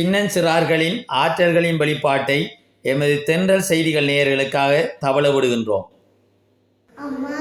சின்னஞ்சிறார்களின் ஆற்றல்களின் வெளிப்பாட்டை எமது தென்றல் செய்திகள் நேயர்களுக்காக தவள விடுகின்றோம். அம்மா